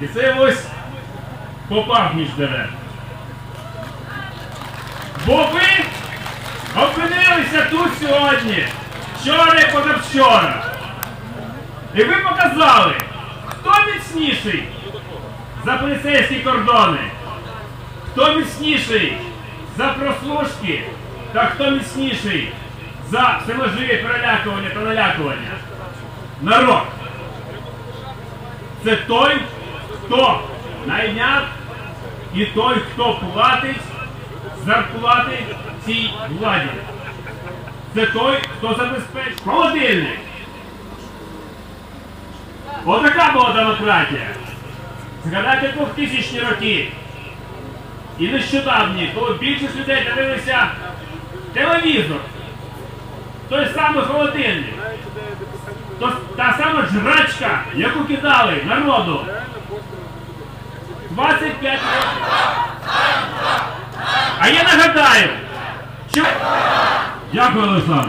І це ось попав між дерев. Бо ви опинилися тут сьогодні, вчора і позавчора. І ви показали, хто міцніший за поліцейські кордони, хто міцніший за прослушки, та хто міцніший за всеможливі перелякування та налякування. Народ. Це той, хто найняв і той, хто платить зарплати цій владі. Це той, хто забезпечує холодильник. Отака була демократія. Згадайте 2000 роки. І нещодавні, коли більшість людей дивилися телевізор, той самий холодильник, та сама жрачка, яку кидали народу 25 років. А я нагадаю, що... Дякую, Олександр.